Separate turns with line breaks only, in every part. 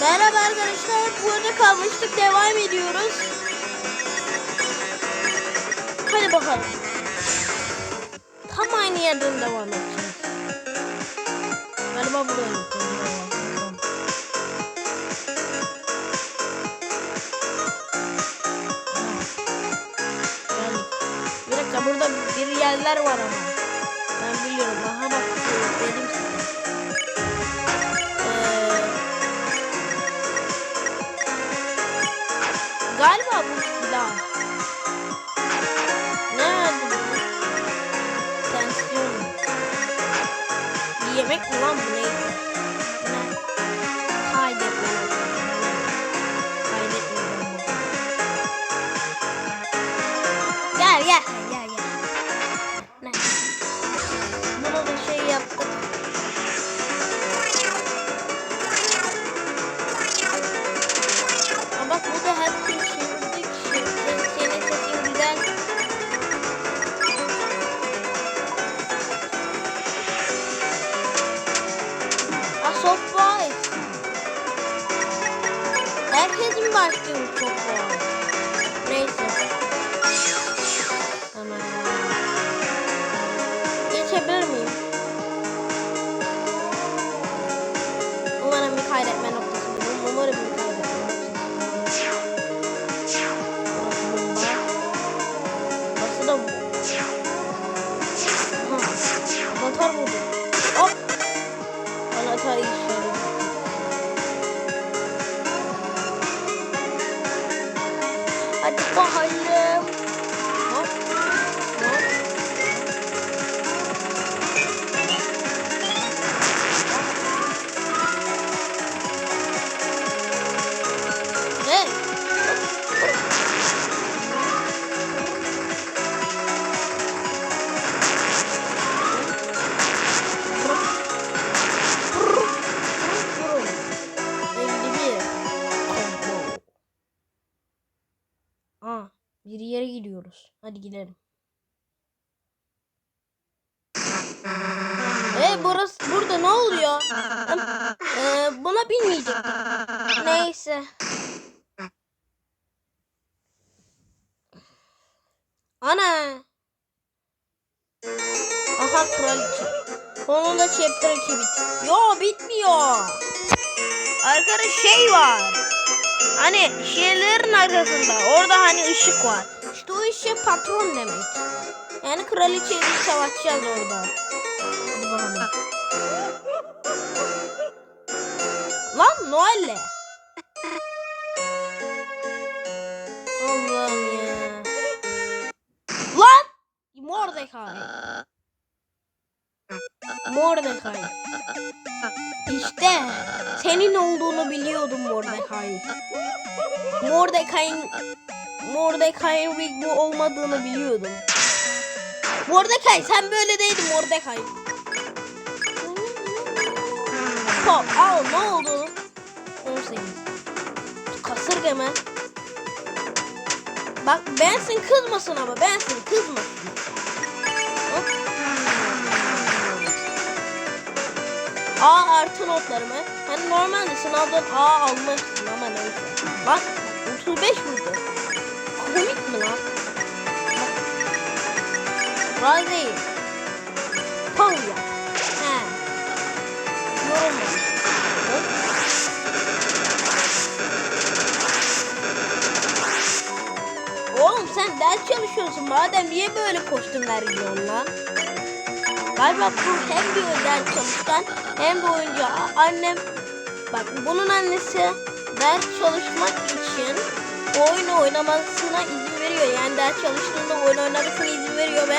Merhaba arkadaşlar. Burada kalmıştık. Devam ediyoruz. Hadi bakalım. Tam aynı yerden devam edeceğiz. Galiba buraya gideceğiz. Burada bir yerler var ama. Ben biliyorum. Aha bak dedim size. Socorro. Bir yere gidiyoruz. Hadi gidelim. E burası burada ne oluyor? Ee, buna binmeyecektim. Neyse. Ana. Aha kraliçe. Sonunda chapter 2 bit. Yo bitmiyor. Arkadaş şey var. Hani şeylerin arkasında orada hani ışık var. İşte o ışık patron demek. Yani kraliçeyle savaşacağız orada. Hadi bakalım. Lan Noel'le. Allah'ım ya. Lan! Mordecai. Mordecai. İşte senin olduğunu biliyordum Mordecai. Mordecai'nin Mordecai'nin Big bu olmadığını biliyordum. Mordecai sen böyle değildin Mordecai. Hop al ne oldu? 18. Kasırga mı? Bak bensin kızmasın ama bensin kızmasın. A artı notlarımı. Hani normalde sınavdan A almışsın ama neyse. Bak 35 vurdu. Komik mi lan? Riley. Pavya. He. Yorulma. Hop. Oğlum sen ders çalışıyorsun. Madem niye böyle kostümler giyiyorsun lan? Galiba bu hem bir ders çalışkan hem de oyuncu. Annem bak bunun annesi ders çalışmak için oyun oynamasına izin veriyor. Yani ders çalıştığında oyun oynamasına izin veriyor ve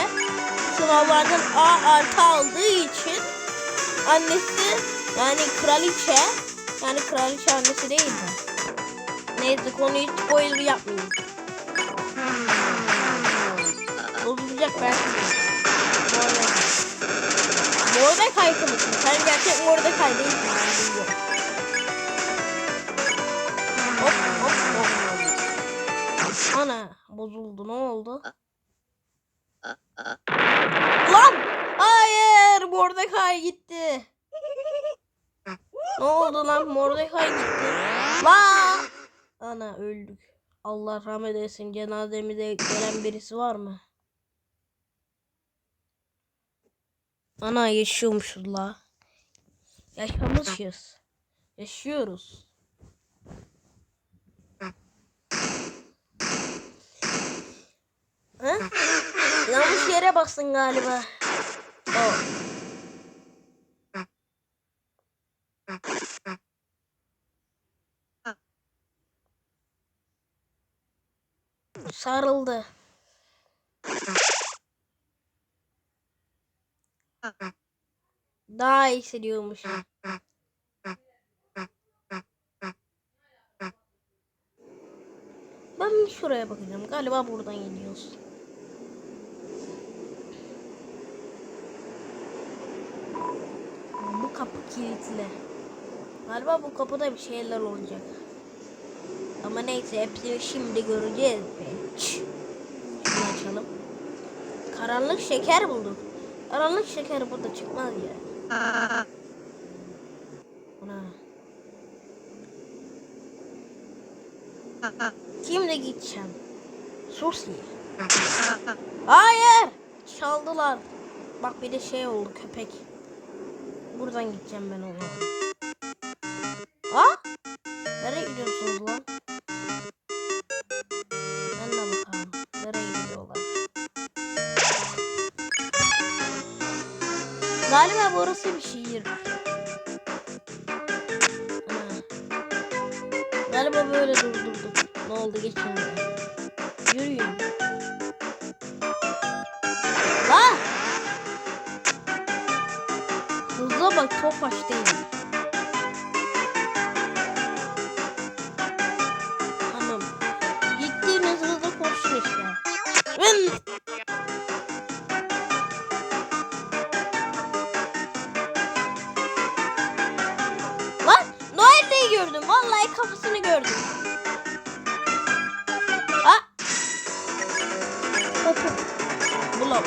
sınavlardan A artı aldığı için annesi yani kraliçe yani kraliçe annesi değil mi? Neyse konuyu spoiler yapmayayım. Bozulacak belki. Mordecai mısın? Sen gerçek Mordecai biliyorum. Hop hop hop. Ana bozuldu ne oldu? Lan! Hayır Mordecai gitti. Ne oldu lan? Mordecai gitti. La! Ana öldük. Allah rahmet eylesin. Cenazemize gelen birisi var mı? Ana yaşıyormuşuz la. Yaşamışız. Yaşıyoruz. Ha? Yanlış yere bastın galiba. O. Sarıldı. Daha iyi hissediyormuş. Ben şuraya bakacağım. Galiba buradan gidiyoruz. Bu kapı kilitli. Galiba bu kapıda bir şeyler olacak. Ama neyse hepsini şimdi göreceğiz. Şunu açalım. Karanlık şeker bulduk. Karanlık şeker burada çıkmaz ya. Buna. Kimle gideceğim? Susi. Hayır. Çaldılar. Bak bir de şey oldu köpek. Buradan gideceğim ben ona. Galiba burası bir şehir. Galiba böyle durdurduk. Ne oldu buraya. Yürüyün. Lan! Hızla bak topaş değil. Gördüm. Vallahi kafasını gördüm. Ha? Kapı. Bulam.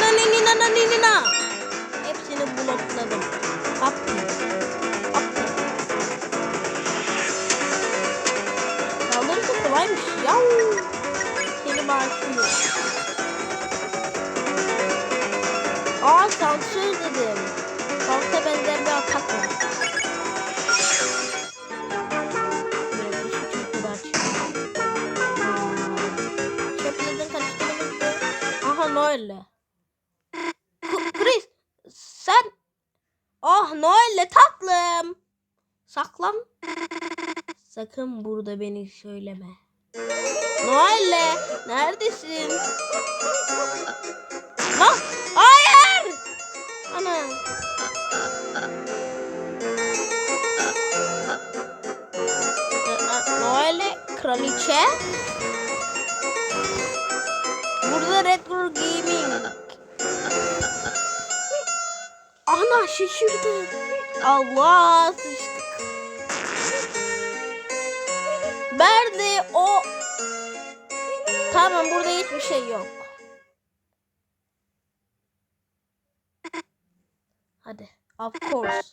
Nanini nanini na. Hepsini blokladım. Happy. Happy. Saldırısı kolaymış. Yav. Seni bağışlıyor. Aa sansür dedim. Sansa benzer bir atak var. Aha Noel'le. Chris sen Ah Noel'le taklım. Saklan. Sakın burada beni söyleme. Noel'le neredesin? Lan hayır. Ana. Noel'le kraliçe. Burada Retro Gaming. Ana şaşırdı. Allah sıçtık. Nerede o? Tamam burada hiçbir şey yok. Hadi. Of course.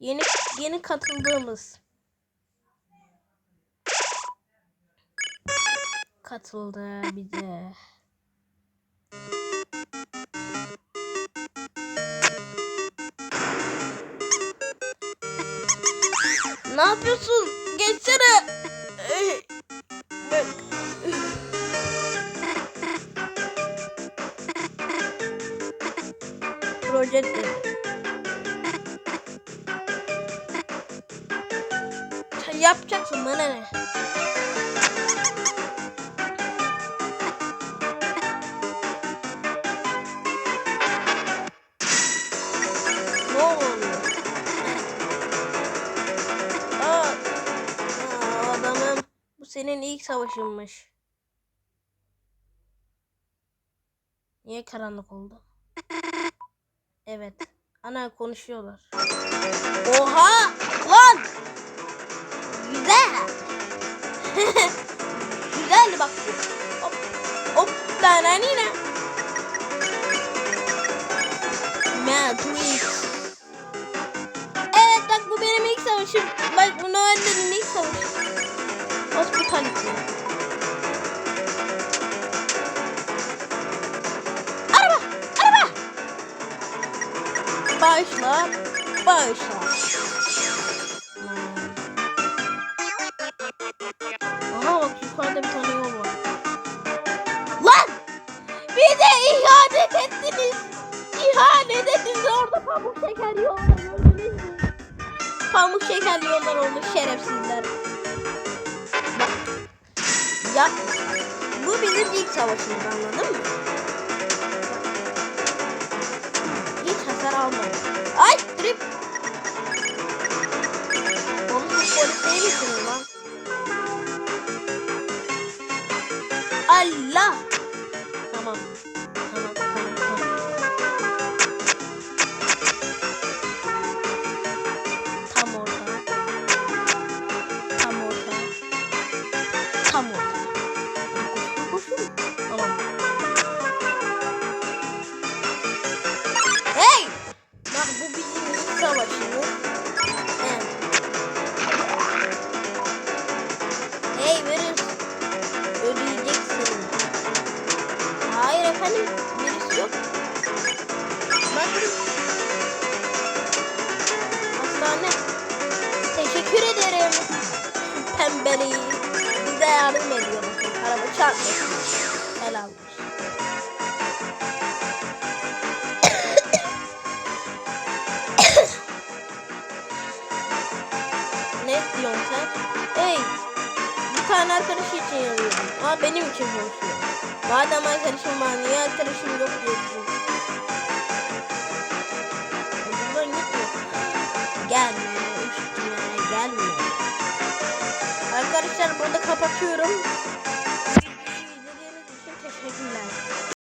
Yeni yeni katıldığımız. Katıldı bize. Ne yapıyorsun? Geçsene. Bak. Proje yapacaksın bana? Ne senin ilk savaşınmış. Niye karanlık oldu? Evet. Ana konuşuyorlar. Oha! Lan! Güzel. Güzel bak. Hop. Hop. Dananina. Matrix. Evet bak bu benim ilk savaşım. Bak bu Noel'lerin ilk savaşı. Hospitality. Araba! Araba! Başla. Başla. Aha bir tane ihanet ettiniz. İhanet ettiniz. Orada pamuk şeker yollar gördünüz mü? Pamuk şeker yollar oldu şerefsizler. Ya bu bizim ilk savaşımız anladın mı? Hiç hasar almadım. Ay trip. Siz polis değil misiniz Efendim. Virüs yok. Bakın. Hastane. Teşekkür ederim. Şu Pembeliği. Bize yardım ediyor. Araba çarpmasın. Helal ne diyorsun sen? Hey. Bir tane arkadaş için yanıyorum. Ama benim için konuşuyor. Madem arkadaşım var niye arkadaşım yok diyorsun? Buradan gitmiyor. Gelme üstüme gelme. Arkadaşlar burada kapatıyorum.